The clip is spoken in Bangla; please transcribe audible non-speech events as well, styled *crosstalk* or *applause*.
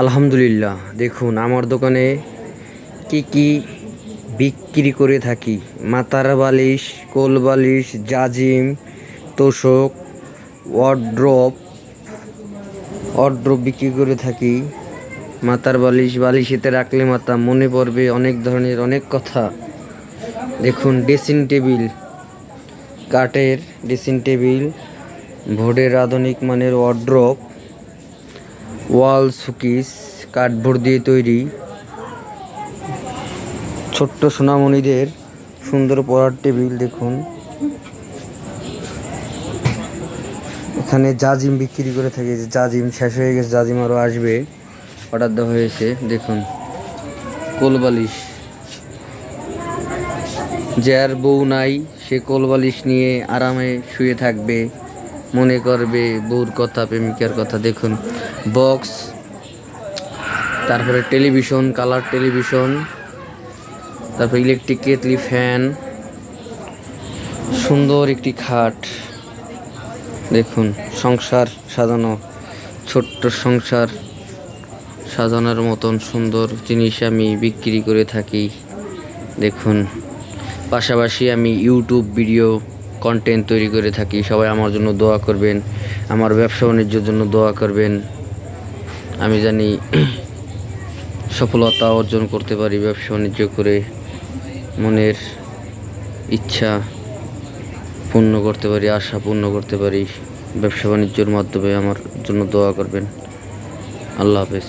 আলহামদুলিল্লাহ, দেখুন আমার দোকানে কি কি বিক্রি করে থাকি। মাতার বালিশ, কোল বালিশ, জাজিম, তোষক, ওয়ার্ড্রপ ওয়ার্ড্রপ বিক্রি করে থাকি। মাতার বালিশ, বালিশেতে রাখলে মাথা মনে পড়বে অনেক ধরনের অনেক কথা। দেখুন ড্রেসিং টেবিল, কাঠের ড্রেসিং টেবিল ভোডের আধুনিক মানের ওয়ার্ড্রপ। ওয়াল, সুকিস কাঠবোর্ড দিয়ে তৈরি ছোট্ট সোনামণিদের সুন্দর পড়ার টেবিল দেখুন। এখানে জাজিম বিক্রি করে থাকে। যে জাজিম শেষ হয়ে গেছে, জাজিম আরও আসবে। অর্ডার দেওয়া হয়েছে, দেখুন। কোলবালিশ যার বউ নাই, সে কোলবালিশ নিয়ে আরামে শুয়ে থাকবে। মনে করবে, বউর কথা, প্রেমিকার কথা, দেখুন। বক্স, তারপরে টেলিভিশন, কালার টেলিভিশন, তারপরে ইলেকট্রিক কেতলি ফ্যান, সুন্দর একটি খাট, দেখুন, সংসার সাজানো, ছোট্ট সংসার সাজানোর মতন সুন্দর জিনিস আমি বিক্রি করে থাকি, দেখুন। পাশাপাশি আমি ইউটিউব ভিডিও কন্টেন্ট তৈরি করে থাকি। সবাই আমার জন্য দোয়া করবেন, আমার ব্যবসা বাণিজ্যের জন্য দোয়া করবেন। আমি জানি *clears throat* সফলতা অর্জন করতে পারি ব্যবসা বাণিজ্য করে। মনের ইচ্ছা পূর্ণ করতে পারি, আশা পূর্ণ করতে পারি। ব্যবসা বাণিজ্যের মাধ্যমে আমার জন্য দোয়া করবেন। আল্লাহ হাফেজ।